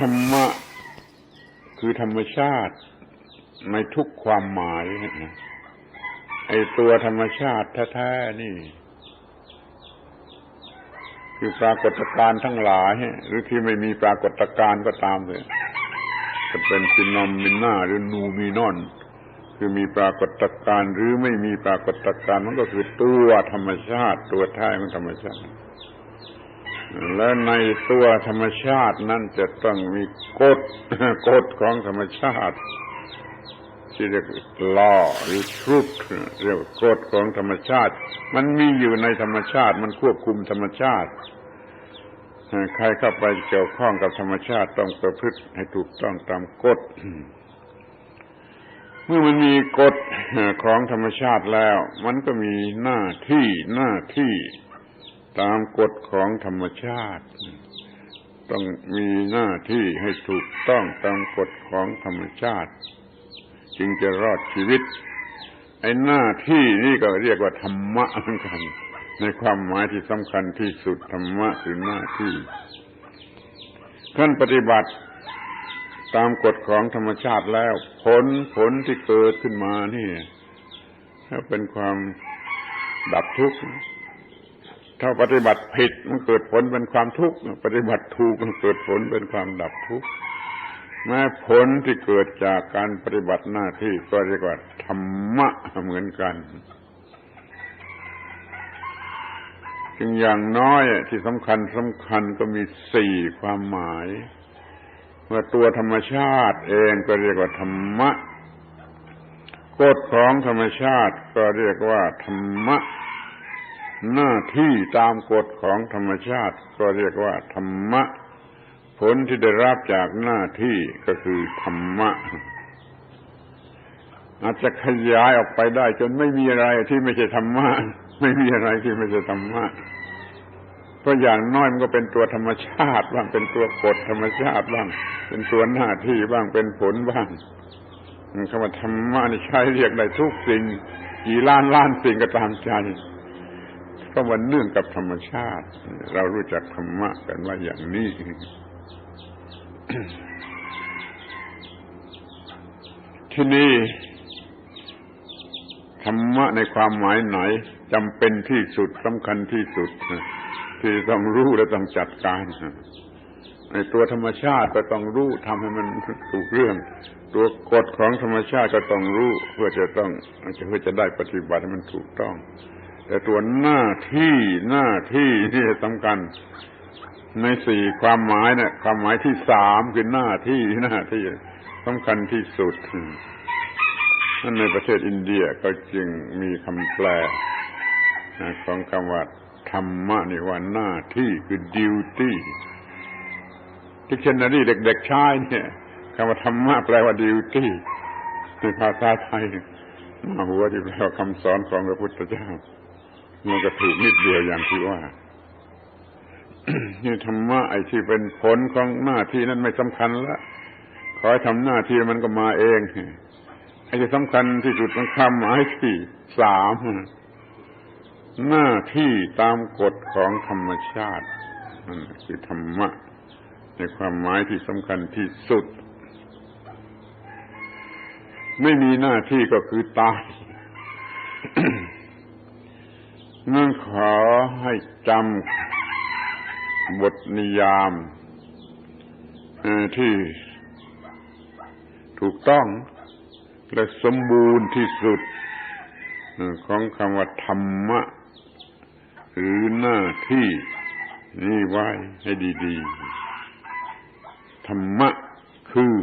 ธรรมะคือธรรมชาติในทุกความหมายนะไอตัวธรรมชาติแท้ๆนี่ คือปรากฏการณ์ทั้งหลาย หรือที่ไม่มีปรากฏการณ์ก็ตามเลยจะเป็นซินอมมินนาหรือนูมีนอนคือมีปรากฏการณ์หรือไม่มีปรากฏการณ์มันก็คือตัวธรรมชาติ ตัวแท้ของธรรมชาติ และในตัวธรรมชาตินั้นจะต้องมีกฎกฎของธรรมชาติ ที่เรียก law หรือ truth เรียกว่ากฎของธรรมชาติ มันมีอยู่ในธรรมชาติ มันควบคุมธรรมชาติ ใครเข้าไปเกี่ยวข้องกับธรรมชาติต้องประพฤติให้ถูกต้องตามกฎเมื่อมันมีกฎของธรรมชาติแล้ว มันก็มีหน้าที่หน้าที่ ตามกฎของธรรมชาติ ต้องมีหน้าที่ให้ถูกต้องตามกฎของธรรมชาติ จึงจะรอดชีวิต ไอ้หน้าที่นี่ก็เรียกว่าธรรมะเหมือนกัน ในความหมายที่สำคัญที่สุดธรรมะคือหน้าที่ท่านปฏิบัติตามกฎของธรรมชาติแล้ว ผลผลที่เกิดขึ้นมานี่เป็นความดับทุกข์ ถ้าปฏิบัติผิดมันเกิดผลเป็นความทุกข์ปฏิบัติถูกมันเกิดผลเป็นความดับทุกข์แม้ผลที่เกิดจากการปฏิบัติหน้าที่ก็เรียกว่าธรรมะเหมือนกันจึงอย่างน้อยที่สำคัญสำคัญก็มีสี่ความหมายเมื่อตัวธรรมชาติเองก็เรียกว่าธรรมะกฎของธรรมชาติก็เรียกว่าธรรมะ หน้าที่ตามกฎของธรรมชาติ ก็เรียกว่าธรรมะ ผลที่ได้รับจากหน้าที่ก็คือธรรมะ อาจจะขยายออกไปได้จนไม่มีอะไรที่ไม่ใช่ธรรมะ ไม่มีอะไรที่ไม่ใช่ธรรมะเพราะอย่างน้อยมันก็เป็นตัวธรรมชาติบ้างเป็นตัวกฎธรรมชาติบ้าง เป็นตัวหน้าที่บ้างเป็นผลบ้างคำว่าธรรมะนี่ใช้เรียกได้ทุกสิ่งกี่ล้านล้านสิ่งก็ตามใจ ก็มันเนื่องกับธรรมชาติ เรารู้จักธรรมะกันว่าอย่างนี้ที่นี่ธรรมะในความหมายไหนจำเป็นที่สุดสำคัญที่สุดที่ต้องรู้และต้องจัดการในตัวธรรมชาติก็ต้องรู้ทำให้มันถูกเรื่อง ตัวกฎของธรรมชาติก็ต้องรู้ เพื่อจะต้องเพื่อจะได้ปฏิบัติให้มันถูกต้อง แต่ตัวหน้าที่หน้าที่ที่สำคัญในสี่ความหมายเนี่ยความหมายที่สามคือหน้าที่หน้าที่สำคัญที่สุดนั่นในประเทศอินเดียก็จึงมีคำแปลของคำว่าธรรมะนี่ว่าหน้าที่คือ duty ที่เชนนารีเด็กๆใช้เนี่ยคำว่าธรรมะแปลว่า duty ในภาษาไทย หัวที่แปลว่าคำสอนของพระพุทธเจ้า มันก็ถูกนิดเดียวอย่างที่ว่านี่ธรรมะไอ้ที่เป็นผลของหน้าที่นั้นไม่สำคัญละขอให้ทำหน้าที่มันก็มาเองไอ้ที่สำคัญที่สุดของคำหมายที่สามหน้าที่ตามกฎของธรรมชาตินั่นคือธรรมะในความหมายที่สำคัญที่สุด ไม่มีหน้าที่ก็คือตายนั่นขอให้จำบทนิยามที่ถูกต้องและสมบูรณ์ที่สุดของคำว่าธรรมะ หรือหน้าที่นี่ไว้ให้ดี ๆ ธรรมะคือ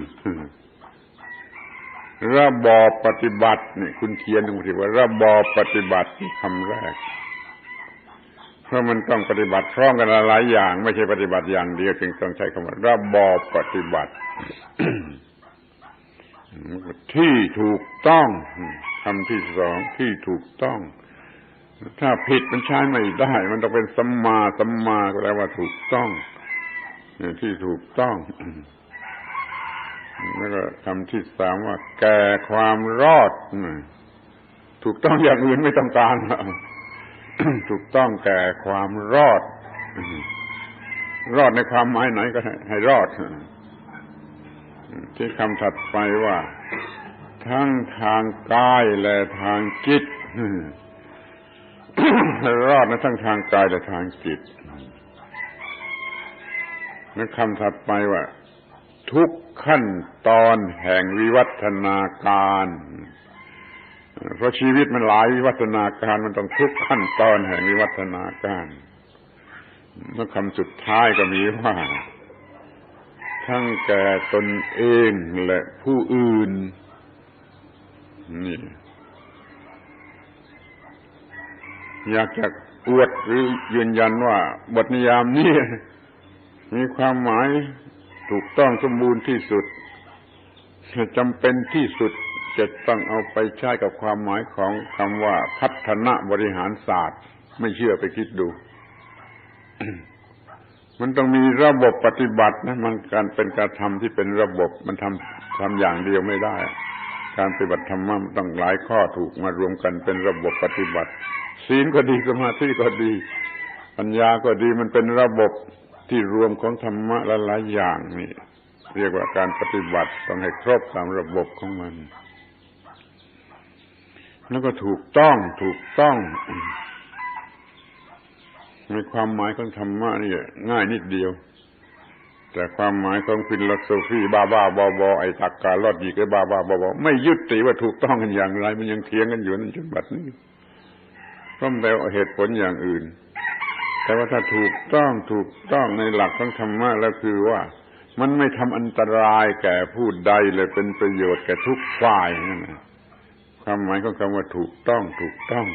ระบอบปฏิบัตินี่คุณเขียนตรงที่ว่า ระบอบปฏิบัติคำแรก เพราะมันต้องปฏิบัติพร้อมกันหลายอย่าง ไม่ใช่ปฏิบัติอย่างเดียวจึงต้องใช้คำว่า ระบอบปฏิบัติที่ถูกต้องคำที่สองที่ถูกต้อง ถ้าผิดมันใช้ไม่ได้ มันต้องเป็นสัมมาสัมมาก็แปลว่าถูกต้องที่ถูกต้อง แล้วก็คำที่สามว่า แก่ความรอด ถูกต้องอย่างอื่นไม่ต้องการถูกต้องแก่ความรอด รอดในความหมายไหนก็ให้รอด ที่คำถัดไปว่า ทั้งทางกายและทางจิตรอดนะทั้งทางกายและทางจิต แล้วคำถัดไปว่า ทุกขั้นตอนแห่งวิวัฒนาการ เพราะชีวิตมันหลายวิวัฒนาการมันต้องทุกขั้นตอนแห่งวิวัฒนาการแล้วคำสุดท้ายก็มีว่า ทั้งแก่ตนเองและผู้อื่น นี่ อยากจะอวดหรือยืนยันว่า บทนิยามนี้มีความหมาย ถูกต้องสมบูรณ์ที่สุดจำเป็นที่สุดจะต้องเอาไปใช้กับความหมายของคำว่าพัฒนาบริหารศาสตร์ ไม่เชื่อไปคิดดู มันต้องมีระบบปฏิบัตินะมันการเป็นการทำที่เป็นระบบมันทำทำอย่างเดียวไม่ได้ การปฏิบัติธรรมมันต้องหลายข้อถูกมารวมกันเป็นระบบปฏิบัติศีลก็ดีสมาธิก็ดี ปัญญาก็ดีมันเป็นระบบ ที่รวมของธรรมะละหลายอย่างนี่เรียกว่าการปฏิบัติต้องให้ครบตามระบบของมัน แล้วก็ถูกต้องถูกต้อง ในความหมายของธรรมะนี่ง่ายนิดเดียว แต่ความหมายของฟิลโซฟีบ้าบ้าบอบอไอ้ตักการลอดยีกไอ้บ้าบ้าบอบอไม่ยึดติว่าถูกต้องกันอย่างไร มันยังเถียงกันอยู่นั่นจนบัดนี้เพราะมันแต่เหตุผลอย่างอื่น แต่ว่าถ้าถูกต้องถูกต้องในหลักของธรรมะแล้วคือว่า มันไม่ทำอันตรายแก่ผู้ใดเลยเป็นประโยชน์แก่ทุกฝ่ายนั่นแหละความหมายของคำว่าถูกต้องถูกต้อง